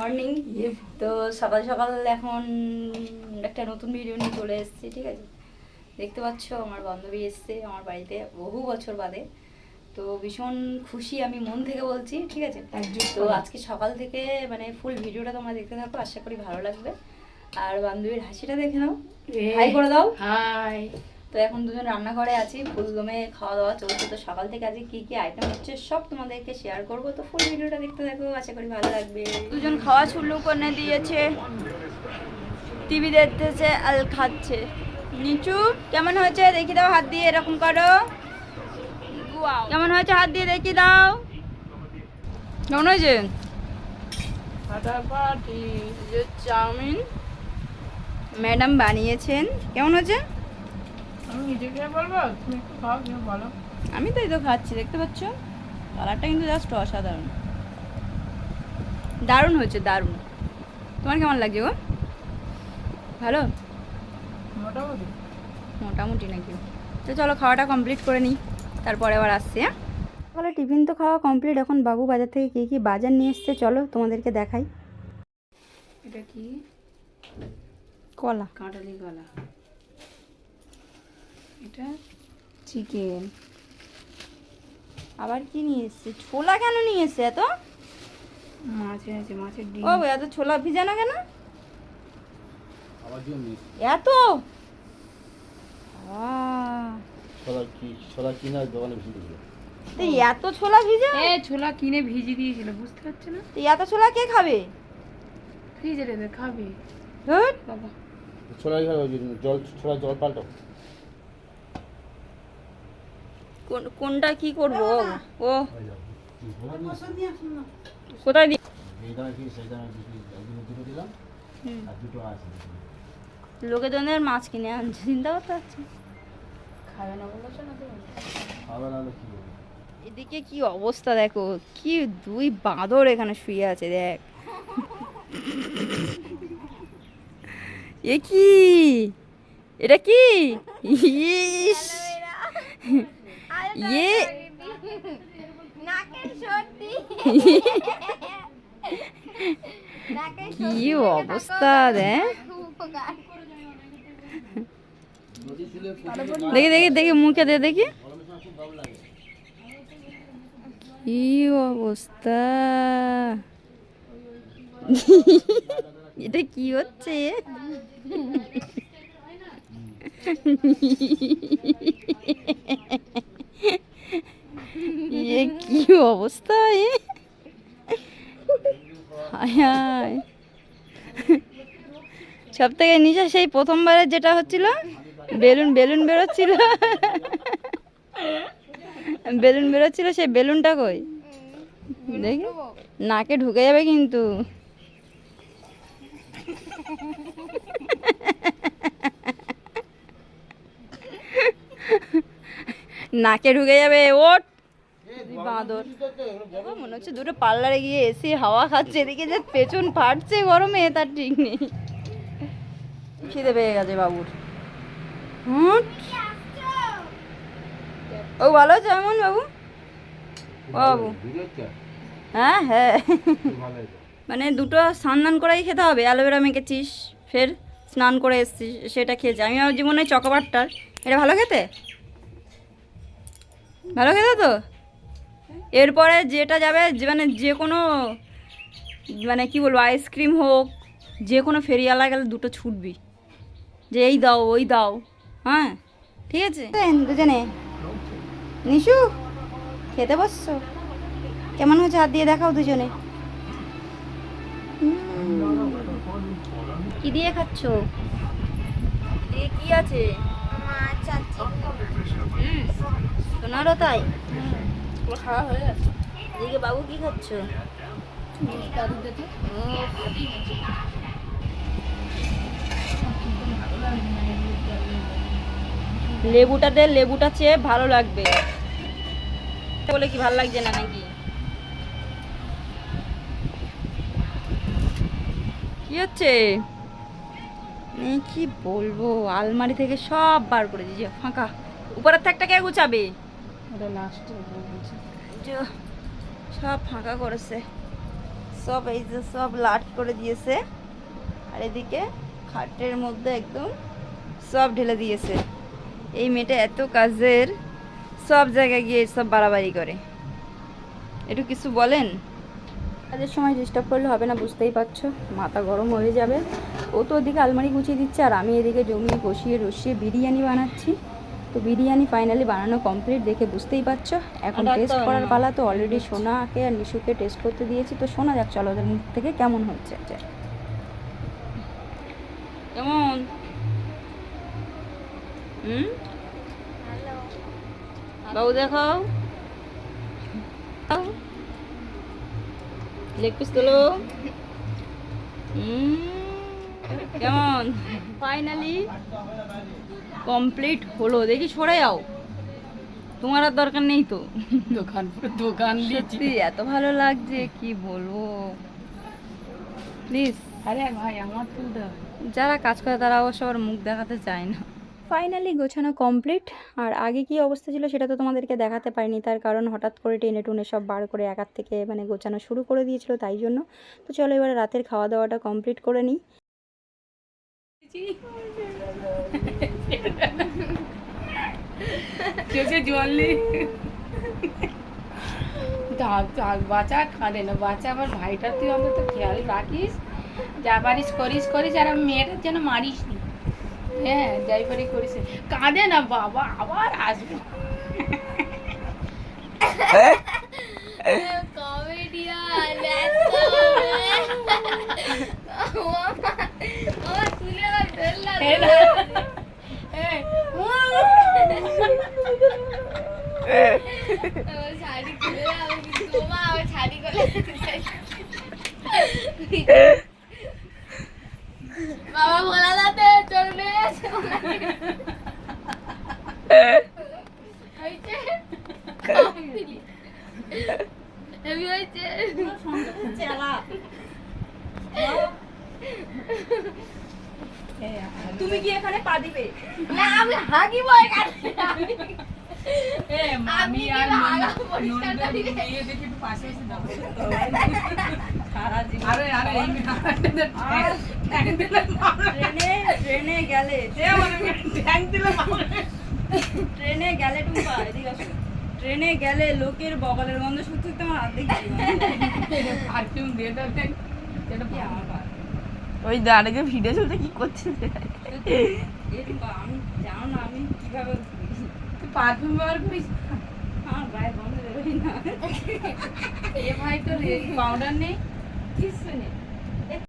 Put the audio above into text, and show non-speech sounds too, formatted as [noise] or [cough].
Morning তো সকাল সকাল এখন একটা নতুন ভিডিও নিয়ে চলে এসেছি ঠিক আছে? দেখতে পাচ্ছ আমার বান্ধবী এসছে আমার বাড়িতে বহু বছর বাদে। তো ভীষণ খুশি আমি মন থেকে বলছি ঠিক আছে? তো আজকে সকাল থেকে মানে ফুল ভিডিওটা তোমরা দেখতে থাকো আশা করি ভালো লাগবে। আর বান্ধবীর হাসিটা দেখে নাও। হাই করে দাও। হাই তো এখন দুজন রান্নাঘরে আছি ফুলদমে খাওয়া দাওয়া চলছে। তো সকাল থেকে আজকে কি কি আইটেম হচ্ছে সব তোমাদেরকে শেয়ার করব। তো ফুল ভিডিওটা দেখতে থাকো আশা করি ভালো লাগবে। দুজন খাওয়া শুরু করে দিয়েছে টিভি দেখতেছে আর খাচ্ছে। নিচু কেমন হয়েছে? দেখি দাও হাত দিয়ে এরকম করো। কেমন হয়েছে? হাত দিয়ে দেখি দাও। কেমন হয়েছে? চাউমিন। ম্যাডাম বানিয়েছেন। কেমন হয়েছে? আমি নিজেকে বলব তুমি একটু খাও কেউ বলো। আমি তো এই তো খাচ্ছি দেখতে পাচ্ছ? কালারটা কিন্তু জাস্ট অসাধারণ। দারুণ হয়েছে দারুণ। তোমার কেমন লাগছে গো? ভালো? মোটামুটি। মোটামুটি নাকি? তো চলো খাওয়াটা কমপ্লিট করে নিই। তারপরে আবার আসছি হ্যাঁ? সকালে টিফিন তো খাওয়া কমপ্লিট এখন বাবু বাজার থেকে কী কী বাজার নিয়ে এসছে চলো তোমাদেরকে দেখাই। এটা কি? কলা। কাঁটালি গলা এটা? চিকেন। আবার কি নিয়ে এসছে? ছোলা কেন নিয়ে এসছে এত? মাছ আছে মাছের ডিম। ও এত ছোলা ভিজানো কেন? আমার জন্য এত? ছোলা কি ছোলা কিনা দোকানে বেশি দিল এত ছোলা ভিজে? এ ছোলা কিনে ভিজি দিয়েছিল বুঝতে পারছ না? তো এত ছোলা কে খাবে? ফ্রিজে রেখে খাবে। ধুর, বাবা। ছোলা খাবে? জল ছোলা জল পাল্টো কোন- কোনটা কি করব? ও। কোথায় দি এই দামে কি সেই দামে বিক্রি একদিনে দুটো দিলাম হুম। আর দুটো আছে লোকেজনের মাছ কিনে আনছে চিন্তা করতে পারছি খাবে না বলেছ না এদিকে কি অবস্থা দেখো কি দুই বাঁদর এখানে শুয়ে আছে দেখ। এ কি? এটা কি? ইস। ইয়ে কি অবস্থা নদী দেখি দেখি দেখি মুখে দে দেখি। কি অবস্থা? এটা কি হচ্ছে? [laughs] এ কি অবস্থা, এ? হায় সব থেকে নিচে সেই প্রথমবারের যেটা হচ্ছিল, বেলুন বেলুন বেরোচ্ছিল। বেলুন বেরোচ্ছিল, সেই বেলুনটা কই? দেখি। নাকে ঢুকে যাবে কিন্তু। নাকে ঢুকে যাবে ওট বাঁদর। মনে হচ্ছে দুটো পার্লারে গিয়ে এসি হাওয়া খাচ্ছে, এদিকে যে পেছন ফাটছে গরমে, তার ঠিক নেই। খিদে পেয়ে গেছে বাবুর। হুম ও, ভালো আছে এমন বাবু? বাবু। হ্যাঁ হ্যাঁ। মানে দুটো স্নান করেই খেতে হবে, অ্যালোভেরা মেখেছিস, ফের স্নান করে এসছিস, সেটা খেয়েছি আমি আমার জীবনে চকোবারটার। এটা ভালো খেতে? ভালো খেতে তো? এরপরে যেটা যাবে যে মানে যে কোনো মানে কি বলব আইসক্রিম হোক যে কোনো ফেরিওয়ালা গেলে দুটো ছুটবি। যে এই দাও ওই দাও হ্যাঁ? ঠিক আছে? দুজনে। নিশু খেতে বসছো? কেমন হয়েছে? হাত দিয়ে দেখাও দুজনে। কি দিয়ে খাচ্ছ? দিয়ে কি আছে? হুম, সোনারও তাই? লেবুটা দে, লেবুটা চেয়ে ভালো লাগবে। বলে কি ভালো লাগছে না নাকি? কি হচ্ছে? কি বলব? আলমারি থেকে সব বার করে দিয়েছে ফাঁকা। উপরের থাকটা কে গুছাবে? ওটা লাস্টে সব ফাঁকা করেছে। সব এই যে সব লাট করে দিয়েছে। আর এদিকে খাটের মধ্যে একদম সব ঢেলে দিয়েছে। এই মেয়েটা এত কাজের সব জায়গায় গিয়ে সব বাড়াবাড়ি করে। একটু কিছু বলেন? কাজের সময় ডিস্টার্ব করলে হবে না বুঝতেই পারছ। মাথা গরম হয়ে যাবে। ও তো ওদিকে আলমারি গুছিয়ে দিচ্ছে আর আমি এদিকে জমিয়ে বসিয়ে রসিয়ে বিরিয়ানি বানাচ্ছি। তো বিরিয়ানি ফাইনালি বানানো কমপ্লিট দেখে বুঝতেই পারছ। এখন টেস্ট করার পালা তো অলরেডি সোনাকে আর নিশুকে টেস্ট করতে দিয়েছি। তো শোনা যাক চলো ওদের মুখ থেকে কেমন হচ্ছে। কেমন? হুম? বাবু দেখাও। লেগ পিস তোলো। উম, কেমন? ফাইনালি কমপ্লিট হলো। দেখি সরে যাও। তোমার আর দরকার নেই তো। দোকান দোকান দিয়েছি সত্যি এত ভালো লাগছে কি বলব? প্লিজ আরে ভাই আমার তুলতে যারা কাজ করে তারা অবশ্য আর মুখ দেখাতে চায় না। ফাইনালি গোছানো কমপ্লিট আর আগে কি অবস্থা ছিল সেটা তো তোমাদেরকে দেখাতে পারিনি। তার কারণ হঠাৎ করে টেনে টুনে সব বার করে একার থেকে মানে গোছানো শুরু করে দিয়েছিল তাই জন্য। তো চলো এবার রাতের খাওয়া দাওয়াটা কমপ্লিট করে নিই। চোখে জল নেই থাক থাক বাচ্চা কাঁদে না বাচ্চা আবার ভাইটা তুই অন্তত খেয়াল রাখিস। যা পারিস করিস করিস আর মেয়েটার যেন মারিস নি হ্যাঁ যাই পারি করিস। কাঁদে না বাবা আবার আসব। কমেডিয়ান ও তুলে আমার ধরলা এই না। এই, আমার শাড়ি খুলে দাও কিন্তু মা আমার শাড়ি খুলে বাবা বলা যাতে চলবে হয়েছে হেভি হয়েছে এই, তুমি কি এখানে পা দিবে না আমি হাগি বয় কাটছি এ, মামি আর কি নন- আগা পরিষ্কার ননদের করি? মেয়ে দেখে একটু পাশে এসে দাও। সারা জীবন আরে আরে এই মেয়ে আর ঠ্যাং দিলে মারবে। ট্রেনে ট্রেনে গেলে। ট্রেনে গেলে টুম্পা এদিকে ট্রেনে গেলে লোকের বগলের গন্ধ শুনতে আমার হাত দেখি পারফিউম দিয়ে। যেটা আমার ওই দাঁড়িয়ে ভিডিও চলতে কি করছে আমি জানো না আমি কীভাবে পারফিউম ব্যবহার করিস? আমার গায়ে বন্ধ বেরোই না। এ ভাই তো পাউডার নেই? কিছু নেই।